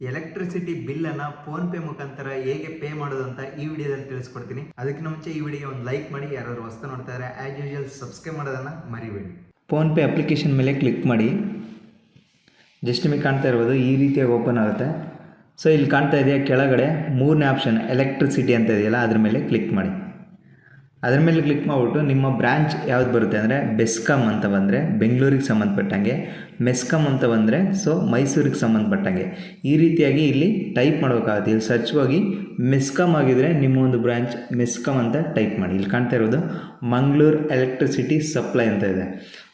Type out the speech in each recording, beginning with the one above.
Electricity bill ಅನ್ನ PhonePe ಮುಖಾಂತರ ಹೇಗೆ ಪೇ ಮಾಡೋದು ಅಂತ ಈ ವಿಡಿಯೋದಲ್ಲಿ ತಿಳಿಸ್ಕೊಡ್ತೀನಿ. ಅದಕ್ಕಿಂತ ಮುಂಚೆ ಈ ವಿಡಿಯೋ ಒಂದು ಲೈಕ್ ಮಾಡಿ, ಯಾರಾದರೂ ಹೊಸ್ತು ನೋಡ್ತಾ ಇದ್ದಾರೆ ಆ್ಯಸ್ ಯೂಶಲ್ ಸಬ್ಸ್ಕ್ರೈಬ್ ಮಾಡೋದನ್ನು ಮರಿಬೇಡಿ. ಫೋನ್ಪೇ ಅಪ್ಲಿಕೇಶನ್ ಮೇಲೆ ಕ್ಲಿಕ್ ಮಾಡಿ. ಜಸ್ಟ್ ನಿಮಗೆ ಕಾಣ್ತಾ ಇರ್ಬೋದು, ಈ ರೀತಿಯಾಗಿ ಓಪನ್ ಆಗುತ್ತೆ. ಸೊ ಇಲ್ಲಿ ಕಾಣ್ತಾ ಇದೆಯಾ? ಕೆಳಗಡೆ ಮೂರನೇ ಆಪ್ಷನ್ ಎಲೆಕ್ಟ್ರಿಸಿಟಿ ಅಂತ ಇದೆಯಲ್ಲ, ಅದ್ರ ಮೇಲೆ ಕ್ಲಿಕ್ ಮಾಡಿ. ಅದ್ರ ಮೇಲೆ ಕ್ಲಿಕ್ ಮಾಡಿಬಿಟ್ಟು ನಿಮ್ಮ ಬ್ರ್ಯಾಂಚ್ ಯಾವ್ದು ಬರುತ್ತೆ ಅಂದರೆ ಬೆಸ್ಕಾಮ್ ಅಂತ ಬಂದರೆ ಬೆಂಗಳೂರಿಗೆ ಸಂಬಂಧಪಟ್ಟಂಗೆ. ಮೆಸ್ಕಾಮ್ ಅಂತ ಬಂದರೆ ಸೊ ಮೈಸೂರಿಗೆ ಸಂಬಂಧಪಟ್ಟಂಗೆ. ಈ ರೀತಿಯಾಗಿ ಇಲ್ಲಿ ಟೈಪ್ ಮಾಡಬೇಕಾಗುತ್ತೆ. ಇಲ್ಲಿ ಸರ್ಚ್ ಹೋಗಿ ಮೆಸ್ಕಾಮ್ ಆಗಿದ್ರೆ ನಿಮ್ಮ ಒಂದು ಬ್ರ್ಯಾಂಚ್ ಮೆಸ್ಕಾಮ್ ಅಂತ ಟೈಪ್ ಮಾಡಿ. ಇಲ್ಲಿ ಕಾಣ್ತಾ ಇರೋದು ಮಂಗಳೂರು ಎಲೆಕ್ಟ್ರಿಸಿಟಿ ಸಪ್ಲೈ ಅಂತ ಇದೆ.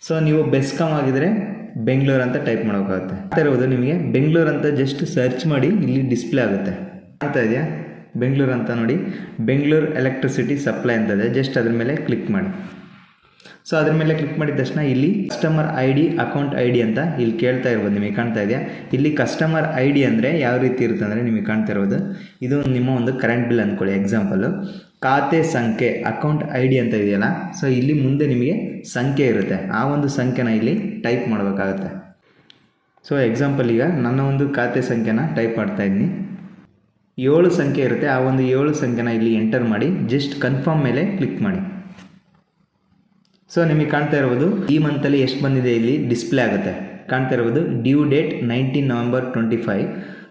ಸೊ ನೀವು ಬೆಸ್ಕಾಮ್ ಆಗಿದ್ರೆ ಬೆಂಗಳೂರು ಅಂತ ಟೈಪ್ ಮಾಡಬೇಕಾಗುತ್ತೆ. ಇರೋದು ನಿಮಗೆ ಬೆಂಗಳೂರು ಅಂತ ಜಸ್ಟ್ ಸರ್ಚ್ ಮಾಡಿ ಇಲ್ಲಿ ಡಿಸ್ಪ್ಲೇ ಆಗುತ್ತೆ. ಆಗ್ತಾ ಇದೆಯಾ? ಬೆಂಗಳೂರು ಅಂತ ನೋಡಿ. ಬೆಂಗಳೂರು ಎಲೆಕ್ಟ್ರಿಸಿಟಿ ಸಪ್ಲೈ ಅಂತ ಇದೆ. ಜಸ್ಟ್ ಅದ್ರ ಮೇಲೆ ಕ್ಲಿಕ್ ಮಾಡಿ. ಸೊ ಅದ್ರ ಮೇಲೆ ಕ್ಲಿಕ್ ಮಾಡಿದ ತಕ್ಷಣ ಇಲ್ಲಿ customer I D account I D ಅಂತ ಇಲ್ಲಿ ಕೇಳ್ತಾ ಇರ್ಬೋದು. ನಿಮಗೆ ಕಾಣ್ತಾ ಇದೆಯಾ? ಇಲ್ಲಿ ಕಸ್ಟಮರ್ ಐ ಡಿ ಅಂದರೆ ಯಾವ ರೀತಿ ಇರುತ್ತೆ ಅಂದರೆ ನಿಮಗೆ ಕಾಣ್ತಾ ಇರೋದು ಇದು ನಿಮ್ಮ ಒಂದು ಕರೆಂಟ್ ಬಿಲ್ ಅಂದ್ಕೊಳ್ಳಿ ಎಕ್ಸಾಂಪಲು ಖಾತೆ ಸಂಖ್ಯೆ ಅಕೌಂಟ್ ಐ ಡಿ ಅಂತ ಇದೆಯಲ್ಲ. ಸೊ ಇಲ್ಲಿ ಮುಂದೆ ನಿಮಗೆ ಸಂಖ್ಯೆ ಇರುತ್ತೆ. ಆ ಒಂದು ಸಂಖ್ಯೆನ ಇಲ್ಲಿ ಟೈಪ್ ಮಾಡಬೇಕಾಗುತ್ತೆ. ಸೊ ಎಕ್ಸಾಂಪಲ್ ಈಗ ನನ್ನ ಒಂದು ಖಾತೆ ಸಂಖ್ಯೆನ ಟೈಪ್ ಮಾಡ್ತಾ ಇದ್ದೀನಿ. ಏಳು ಸಂಖ್ಯೆ ಇರುತ್ತೆ, ಆ ಒಂದು ಏಳು ಸಂಖ್ಯೆನ ಇಲ್ಲಿ ಎಂಟರ್ ಮಾಡಿ ಜಸ್ಟ್ ಕನ್ಫರ್ಮ್ ಮೇಲೆ ಕ್ಲಿಕ್ ಮಾಡಿ. ಸೊ ನಿಮಗೆ ಕಾಣ್ತಾ ಇರ್ಬೋದು ಈ ಮಂತಲ್ಲಿ ಎಷ್ಟು ಬಂದಿದೆ ಇಲ್ಲಿ ಡಿಸ್ಪ್ಲೇ ಆಗುತ್ತೆ. ಕಾಣ್ತಾ ಇರ್ಬೋದು due date nineteen November twenty five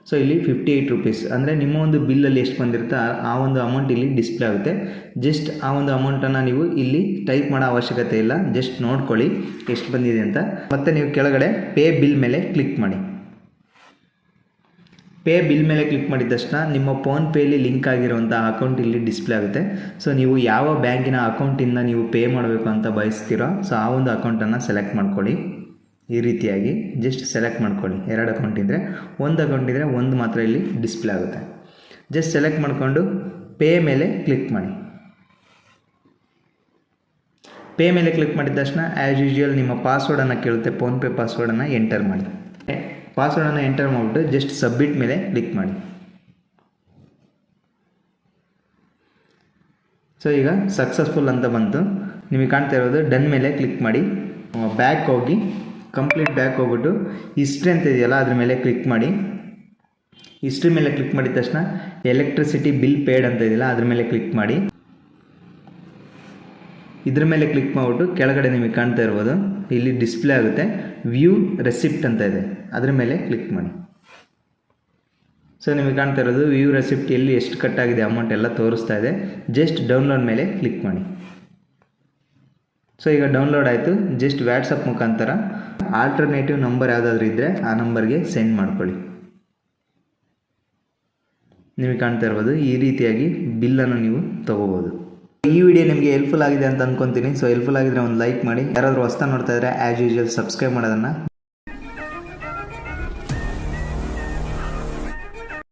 so ಇಲ್ಲಿ ಫಿಫ್ಟಿ ಏಯ್ಟ್ ರುಪೀಸ್ ಅಂದರೆ ನಿಮ್ಮ ಒಂದು ಬಿಲ್ಲಲ್ಲಿ ಎಷ್ಟು ಬಂದಿರುತ್ತೆ, ಆ- ಒಂದು ಅಮೌಂಟ್ ಇಲ್ಲಿ ಡಿಸ್ಪ್ಲೇ ಆಗುತ್ತೆ. ಜಸ್ಟ್ ಆ ಒಂದು ಅಮೌಂಟನ್ನು ನೀವು ಇಲ್ಲಿ ಟೈಪ್ ಮಾಡೋ ಅವಶ್ಯಕತೆ ಇಲ್ಲ. ಜಸ್ಟ್ ನೋಡ್ಕೊಳ್ಳಿ ಎಷ್ಟು ಬಂದಿದೆ ಅಂತ. ಮತ್ತು ನೀವು ಕೆಳಗಡೆ ಪೇ ಬಿಲ್ ಮೇಲೆ ಕ್ಲಿಕ್ ಮಾಡಿ. ಪೇ ಬಿಲ್ ಮೇಲೆ ಕ್ಲಿಕ್ ಮಾಡಿದ ತಕ್ಷಣ ನಿಮ್ಮ ಫೋನ್ಪೇಲಿ ಲಿಂಕ್ ಆಗಿರುವಂಥ ಅಕೌಂಟ್ ಇಲ್ಲಿ ಡಿಸ್ಪ್ಲೇ ಆಗುತ್ತೆ. ಸೊ ನೀವು ಯಾವ ಬ್ಯಾಂಕಿನ ಅಕೌಂಟಿಂದ ನೀವು ಪೇ ಮಾಡಬೇಕು ಅಂತ ಬಯಸ್ತೀರೋ ಸೊ ಆ ಒಂದು ಅಕೌಂಟನ್ನು ಸೆಲೆಕ್ಟ್ ಮಾಡ್ಕೊಳ್ಳಿ. ಈ ರೀತಿಯಾಗಿ ಜಸ್ಟ್ ಸೆಲೆಕ್ಟ್ ಮಾಡ್ಕೊಳ್ಳಿ. ಎರಡು ಅಕೌಂಟ್ ಇದ್ದರೆ ಒಂದು ಅಕೌಂಟ್ ಇದ್ದರೆ ಒಂದು ಮಾತ್ರ ಇಲ್ಲಿ ಡಿಸ್ಪ್ಲೇ ಆಗುತ್ತೆ. ಜಸ್ಟ್ ಸೆಲೆಕ್ಟ್ ಮಾಡಿಕೊಂಡು ಪೇ ಮೇಲೆ ಕ್ಲಿಕ್ ಮಾಡಿ. ಪೇ ಮೇಲೆ ಕ್ಲಿಕ್ ಮಾಡಿದ ತಕ್ಷಣ ಆ್ಯಸ್ ಯೂಶುವಲ್ ನಿಮ್ಮ ಪಾಸ್ವರ್ಡನ್ನು ಕೇಳುತ್ತೆ. ಫೋನ್ಪೇ ಪಾಸ್ವರ್ಡನ್ನು ಎಂಟರ್ ಮಾಡಿ. ಪಾಸ್ವರ್ಡನ್ನು ಎಂಟರ್ ಮಾಡಿಬಿಟ್ಟು ಜಸ್ಟ್ ಸಬ್ಮಿಟ್ ಮೇಲೆ ಕ್ಲಿಕ್ ಮಾಡಿ. ಸೊ ಈಗ ಸಕ್ಸಸ್ಫುಲ್ ಅಂತ ಬಂತು. ನಿಮಗೆ ಕಾಣ್ತಾ ಇರೋದು ಡನ್ ಮೇಲೆ ಕ್ಲಿಕ್ ಮಾಡಿ. ಬ್ಯಾಕ್ ಹೋಗಿ ಕಂಪ್ಲೀಟ್ ಬ್ಯಾಕ್ ಹೋಗ್ಬಿಟ್ಟು ಹಿಸ್ಟ್ರಿ ಅಂತ ಇದೆಯಲ್ಲ, ಅದ್ರ ಮೇಲೆ ಕ್ಲಿಕ್ ಮಾಡಿ. ಹಿಸ್ಟ್ರಿ ಮೇಲೆ ಕ್ಲಿಕ್ ಮಾಡಿದ ತಕ್ಷಣ ಎಲೆಕ್ಟ್ರಿಸಿಟಿ ಬಿಲ್ ಪೇಡ್ ಅಂತ ಇದೆಯಲ್ಲ, ಅದ್ರ ಮೇಲೆ ಕ್ಲಿಕ್ ಮಾಡಿ. ಇದ್ರ ಮೇಲೆ ಕ್ಲಿಕ್ ಮಾಡಿಬಿಟ್ಟು ಕೆಳಗಡೆ ನಿಮಗೆ ಕಾಣ್ತಾ ಇರ್ಬೋದು. ಇಲ್ಲಿ ಡಿಸ್ಪ್ಲೇ ಆಗುತ್ತೆ. ವ್ಯೂ ರೆಸಿಪ್ಟ್ ಅಂತ ಇದೆ. ಅದ್ರ ಮೇಲೆ ಕ್ಲಿಕ್ ಮಾಡಿ. ಸೊ ನಿಮಗೆ ಕಾಣ್ತಾ ಇರೋದು ವ್ಯೂ ರೆಸಿಪ್ಟ್ ಎಲ್ಲಿ ಎಷ್ಟು ಕಟ್ಟಾಗಿದೆ ಅಮೌಂಟ್ ಎಲ್ಲ ತೋರಿಸ್ತಾ ಇದೆ. ಜಸ್ಟ್ ಡೌನ್ಲೋಡ್ ಮೇಲೆ ಕ್ಲಿಕ್ ಮಾಡಿ. ಸೊ ಈಗ ಡೌನ್ಲೋಡ್ ಆಯಿತು. ಜಸ್ಟ್ ವ್ಯಾಟ್ಸಪ್ ಮುಖಾಂತರ ಆಲ್ಟರ್ನೇಟಿವ್ ನಂಬರ್ ಯಾವುದಾದ್ರೂ ಇದ್ದರೆ ಆ ನಂಬರ್ಗೆ ಸೆಂಡ್ ಮಾಡ್ಕೊಳ್ಳಿ. ನಿಮಗೆ ಕಾಣ್ತಾ ಇರ್ಬೋದು ಈ ರೀತಿಯಾಗಿ ಬಿಲ್ಲನ್ನು ನೀವು ತೊಗೋಬೋದು. ಈ ವಿಡಿಯೋ ನಿಮಗೆ ಹೆಲ್ಪ್ಫುಲ್ ಆಗಿದೆ ಅಂತ ಅನ್ಕೊಂತೀನಿ. ಸೊ ಹೆಲ್ಪ್ಫುಲ್ ಆಗಿದ್ರೆ ಒಂದು ಲೈಕ್ ಮಾಡಿ. ಯಾರಾದರೂ ಹೊಸ್ತಾ ನೋಡ್ತಾ ಇದ್ರೆ ಆ್ಯಸ್ ಯೂಶುವಲ್ ಸಬ್ಸ್ಕ್ರೈಬ್ ಮಾಡೋದನ್ನು.